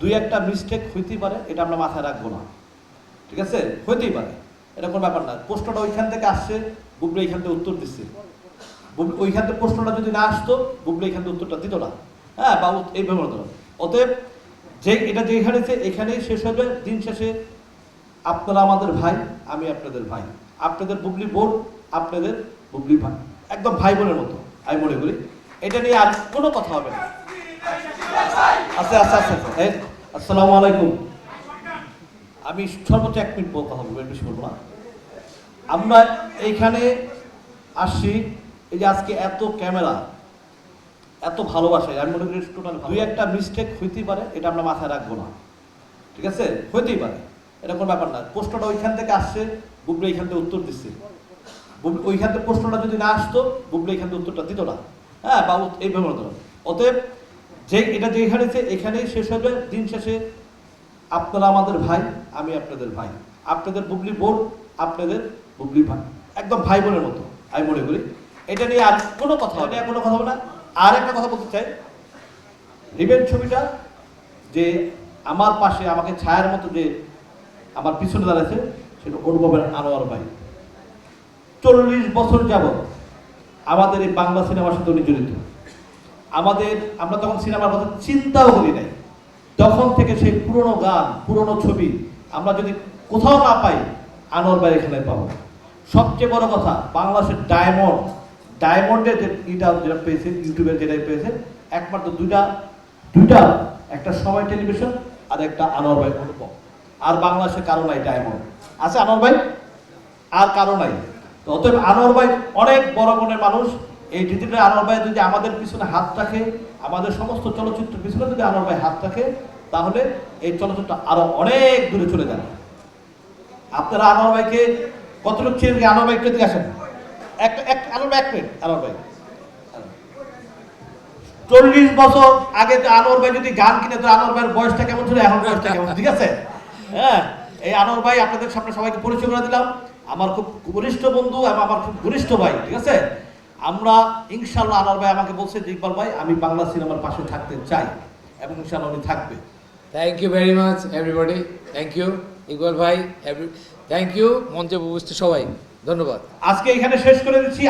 দুই একটা মিস্টেক হইতেই পারে, এটা আমরা মাথায় রাখব না। ঠিক আছে? হইতেই পারে। এটা কোনো ব্যাপার না। প্রশ্নটা ওইখান থেকে আসছে, বুবলি এইখান থেকে উত্তর দিচ্ছে। ওইখান থেকে প্রশ্নটা যদি না আসতো, বুবলি এইখান থেকে উত্তরটা দিত না। হ্যাঁ বা উত- এইভাবে হতো অতএব, যে, এটা যেখানে এখানেই শেষ হবে দিন শেষে আপনারা আমাদের ভাই, আমি আপনাদের ভাই। আপনাদের বুবলি বোন, আপনাদের বুবলি ভাই। একদম ভাই বোনের মতো, আমি মনে করি। এটা নিয়ে আর কোনো কথা হবে না। আচ্ছা আচ্ছা আচ্ছা আসসালামু আলাইকুম। আমি সর্বোচ্চ এক মিনিট কথা বলব বেশি বলব না। আমরা এইখানে আসছি, এই যে আজকে এত ক্যামেরা, এত ভালোবাসা, আমি মনে করি টোটাল দুই একটা মিস্টেক হইতেই পারে, এটা আমরা মাথায় রাখব না। ঠিক আছে? হইতেই পারে। এটা কোনো ব্যাপার না। প্রশ্নটা ওইখান থেকে আসছে, বুবলি এইখান থেকে উত্তর দিচ্ছে। ওইখান থেকে প্রশ্নটা যদি না আসতো, বুবলি এইখান থেকে উত্তরটা দিত না। হ্যাঁ বা এইভাবে অতএব যে এটা যেখানে এখানেই শেষ হবে দিন শেষে আপনারা আমাদের ভাই আমি আপনাদের ভাই। আপনাদের বুবলি বোন আপনাদের বুবলি ভাই। একদম ভাই বোনের মতো আমি মনে করি। এটা নিয়ে আর কোনো কথা হবে কোনো কথা হবে না। আর একটা কথা বলতে চাই। রিবেন ছবিটা যে আমার পাশে আমাকে ছায়ার মতো যে আমার পিছনে দাঁড়াচ্ছে সেটা অনুভবের আনোয়ার ভাই। চল্লিশ বছর যাবত আমাদের এই বাংলা সিনেমার সাথে উনি জড়িত। আমাদের, আমরা তখন সিনেমার কথা চিন্তাও করি নাই। তখন থেকে সেই পুরনো গান, পুরনো ছবি, আমরা যদি কোথাও না পাই, আনোয়ার ভাই এখানে পাবো। সবচেয়ে বড় কথা, বাংলাদেশের ডায়মন্ড ডায়মন্ডের যে ইটা যেটা পেয়েছে ইউটিউবের যেটাই পেয়েছে, একমাত্র দুইটা দুইটা, একটা সময় টেলিভিশন আর একটা আনোয়ার ভাই অনুপম। আর বাংলাদেশে কারও নাই ডায়মন্ড। আছে আনোয়ার ভাই? আর কারও নাই। অতএব আনোয়ার ভাই অনেক বড় মনের মানুষ এই ডিজিটাল আনোয়ার ভাই যদি আমাদের পিছনে হাত রাখে, আমাদের সমস্ত চলচ্চিত্র পিছনে যদি আনোয়ার ভাই হাত রাখে, তাহলে এই চলচ্চিত্র আরও অনেক দূরে চলে যাবে। আপনারা আনোয়ার ভাইকে কতটুকু চিনেন কি? আনোয়ার ভাই একটু আসেন। এক এক আনোয়ার ভাই, এক মিনিট, আনোয়ার ভাই। চল্লিশ বছর আগে যে আনোয়ার ভাই যদি গান কিনে, তো আনোয়ার ভাইয়ের বয়সটা কেমন ছিল? এখন বয়সটা কেমন, ঠিক আছে? হ্যাঁ এই আনোয়ার ভাই আপনাদের সামনে সবাইকে পরিচয় করে দিলাম। আমার খুব ঘনিষ্ঠ বন্ধু এবং আমার খুব ঘনিষ্ঠ ভাই, ঠিক আছে? আমরা ইনশাল্লাহ আনার ভাই আমাকে বলছে যে ইকবাল ভাই আমি বাংলা সিনেমার পাশে থাকতে চাই এবং ইনশাল্লাহ উনি থাকবে। Thank you very much everybody thank you Iqbal ভাই থ্যাংক ইউ মঞ্চে উপস্থিত সবাই। ধন্যবাদ। আজকে এখানে শেষ করে দিচ্ছি।